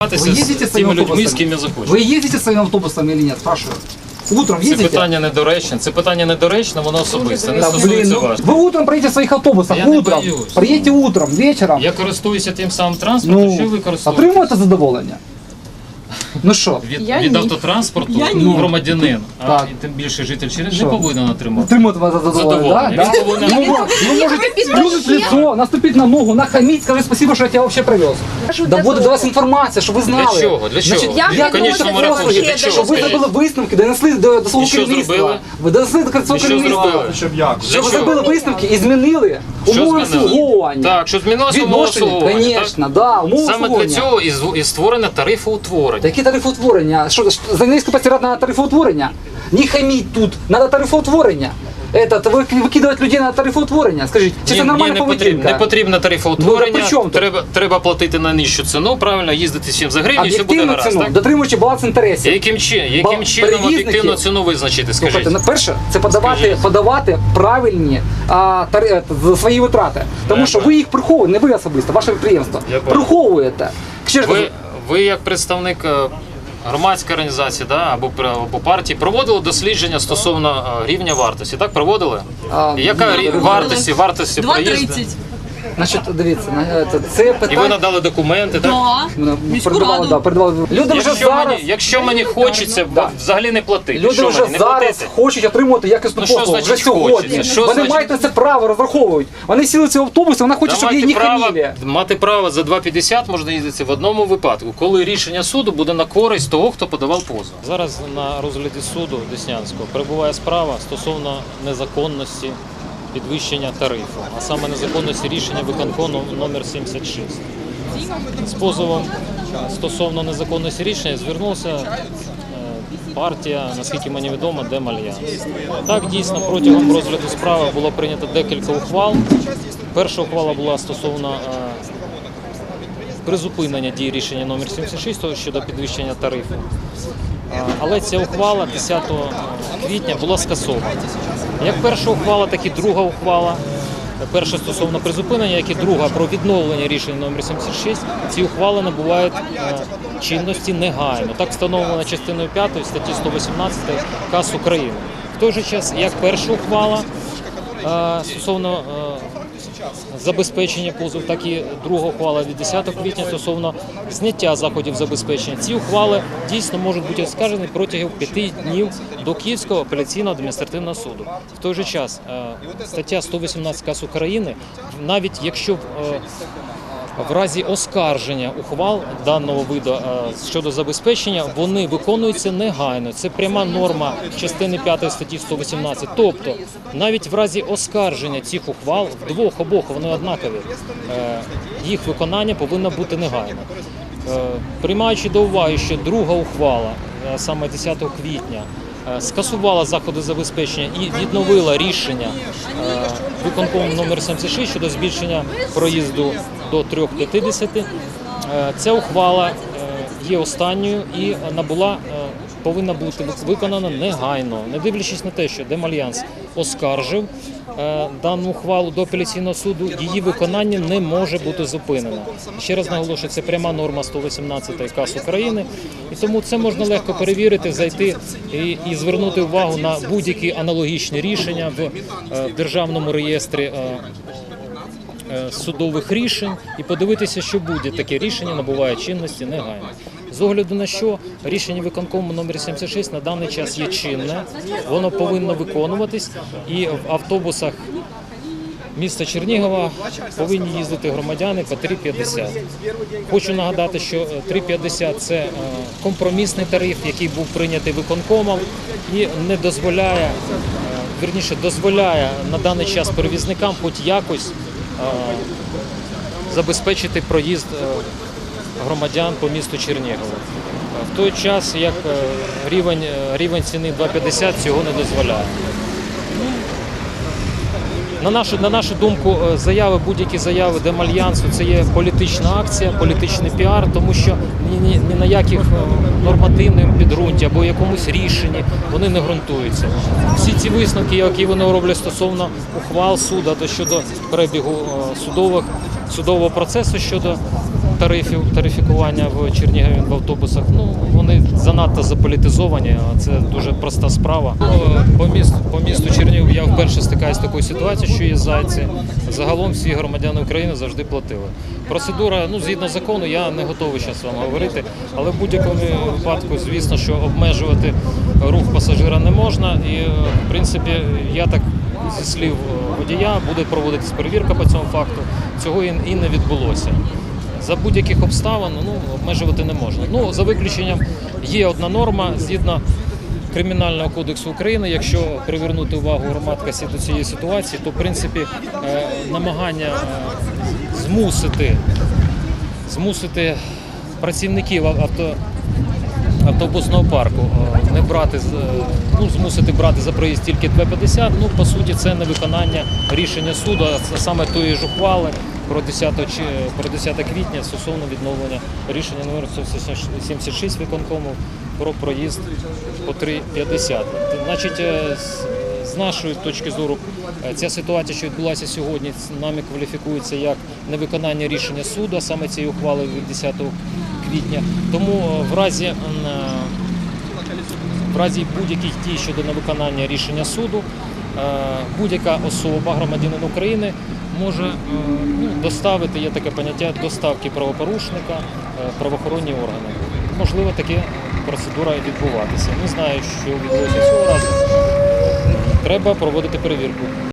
Вы ездите з своим тими людьми, з автобусом? ким я захочу. Вы ездите своим автобусом или нет? Спрашиваю. Утром Це ездите? питання недоречне. Це питання недоречне, воно особисте. Не Да, блин, стосується ну, вас. вы утром проедете в своих автобусах, Я не утром. боюсь. Приедете утром, вечером. Я користуюся тим самим транспортом, що ви Ну, користуєтесь. отримуєте задоволення? Ну що, Від, Я від ні. автотранспорту Я ну, ні. громадянин, а Так. і тим більше житель через Що? не повинен отримати. отримуєте вас задоволення, Задоволення. да? Він повинен- Ну, ну, ну, может, плюнуть в лицо, наступить на ногу, нахамить, скажи спасибо, що я тебя вообще привез. Доводить до вас інформація, щоб ви знали. Для чого? Для чого? Значить, Я в ви конечному можете рахунку, послуги, для чого, Щоб ви скажіть? зробили висновки, донесли до, до свого І що керівництва. зробили? Ви донесли до свого І що керівництва. зробили? Щоб як? Для Щоб ви чого? зробили висновки і змінили Що умови змінили? обслуговування. Так, що змінилося умови Відношення, обслуговування. так? звісно, да, умови Саме для обслуговування. цього і, зв- і створено тарифоутворення. Які тарифоутворення? Що, що, за низько постирати на тарифоутворення? Не хаміть тут, треба тарифоутворення. Этот, ви- викидувати людей на тарифоутворення. Скажіть, чи це нормальна не потрібно, поведінка? не потрібно Ну, тарифоутворення. тут? треба, треба платити на нижчу ціну, правильно, їздити всім за гривню, і все буде гаразд. ціну, Так? дотримуючи баланс інтересів. Яким, чи, яким чином об'єктивну ціну визначити, скажіть? Слухайте, на перше, це подавати, Скажіть. подавати правильні а, тари- е, свої витрати. Тому Я що ви їх приховуєте, не ви особисто, ваше підприємство. Я. Приховуєте. Ви, ви як представник е, громадської організації да, або, або партії проводили дослідження стосовно е, рівня вартості, так? Проводили? А, Яка ні, рі- вартості, вартості проїзду? 2.30. значить, дивіться, на- це, це І ви питання. надали документи, так? Да. Мене Міську передавали, раду. да, передавали. Люди вже Якщо, зараз, мені, якщо мені хочеться Да. взагалі не платити, люди що вже мені не зараз платити? хочуть отримувати якісну Ну, що послугу. Вже значить сьогодні. хочеться? Що Вони значить- мають на це право, розраховують. Вони сіли в цей автобус, вона хоче, щоб їй Мати не право, хаміли. мати право за 2,50 можна їздити в одному випадку, коли рішення суду буде на користь того, хто подавав позов. Зараз на розгляді суду Деснянського перебуває справа стосовно незаконності підвищення тарифу, а саме незаконності рішення виконкому номер 76. З позовом стосовно незаконності рішення звернувся е, партія, наскільки мені відомо, Демальянс. Так дійсно протягом розгляду справи було прийнято декілька ухвал. Перша ухвала була стосовно е, призупинення дії рішення номер 76 щодо підвищення тарифу. Е, Але ця ухвала 10 квітня була скасована. Як перша ухвала, так і друга ухвала. Перша стосовно призупинення, як і друга про відновлення рішення номер 76, ці ухвали набувають е, чинності негайно. Так встановлено частиною 5 статті 118 КАС України. В той же час, як перша ухвала е, стосовно е, забезпечення позову, так і друга ухвала від 10 квітня стосовно зняття заходів забезпечення. Ці ухвали дійсно можуть бути оскаржені протягом п'яти днів до Київського апеляційного адміністративного суду. В той же час е, стаття 118 КАС України, навіть якщо е, в разі оскарження ухвал даного виду е, щодо забезпечення вони виконуються негайно. Це пряма норма частини 5 статті 118. Тобто, навіть в разі оскарження цих ухвал вдвох обох вони однакові. е, Їх виконання повинно бути негайно. Е, Приймаючи до уваги, що друга ухвала, саме 10 квітня, скасувала заходи забезпечення і відновила рішення е, виконкому номер 76 щодо збільшення проїзду до 3,50. Е, Ця ухвала е, є останньою і набула е, повинна бути виконана негайно, не дивлячись на те, що Демальянс оскаржив е, дану ухвалу до апеляційного суду, її виконання не може бути зупинено. Ще раз наголошую, це пряма норма 118 КАС України, і тому це можна легко перевірити, зайти і, і звернути увагу на будь-які аналогічні рішення в е, державному реєстрі. е, е, судових рішень і подивитися, що буде таке рішення набуває чинності негайно. З огляду на що рішення виконкому номер 76 на даний час є чинне, воно повинно виконуватись, і в автобусах міста Чернігова повинні їздити громадяни по 3,50. Хочу нагадати, що е, 3,50 – це е, компромісний тариф, який був прийнятий виконкомом і не дозволяє, е, вірніше, дозволяє на даний час перевізникам хоч якось е, забезпечити проїзд е, громадян по місту Чернігово. Е, В той час, як е, рівень, е, рівень ціни 2,50 цього не дозволяє. На нашу, на нашу думку, заяви, будь-які заяви Демальянсу це є політична акція, політичний піар, тому що ні, ні, ні на яких нормативному підґрунті або якомусь рішенні вони не ґрунтуються. Всі ці висновки, які вони роблять стосовно ухвал суду та щодо перебігу судових судового процесу щодо тарифів, тарифікування в Чернігові в автобусах. Ну вони занадто заполітизовані. а Це дуже проста справа. Ну, По місту по місту Чернігів я вперше стикаюся з такою ситуацією, що є зайці. Загалом всі громадяни України завжди платили. Процедура, ну згідно закону, я не готовий зараз вам говорити, але в будь-якому випадку, звісно, що обмежувати рух пасажира не можна. І е, в принципі, я так зі слів е, водія буде проводитись перевірка по цьому факту. Цього і і не відбулося. За будь-яких обставин ну, обмежувати не можна. Ну, за виключенням є одна норма згідно Кримінального кодексу України. Якщо привернути увагу громадськості до цієї ситуації, то в принципі е, намагання е, змусити, змусити працівників авто, автобусного парку е, не брати е, ну, змусити брати за проїзд тільки 2,50, ну по суті це не виконання рішення суду, а саме тої ж ухвали про 10, про 10 квітня стосовно відновлення рішення номер 76 виконкому про проїзд по 3,50. Значить, е, з- нашої точки зору, е, ця ситуація, що відбулася сьогодні, нами кваліфікується як невиконання рішення суду, а саме цієї ухвали від 10 квітня. Тому е, в разі е, в разі будь-яких дій щодо невиконання рішення суду, е, будь-яка особа, громадянин України, може ну, доставити, є таке поняття доставки правопорушника правоохоронні органи. Можливо, таке процедура відбуватися. Не знаю, що відбулося цього разу. Треба проводити перевірку.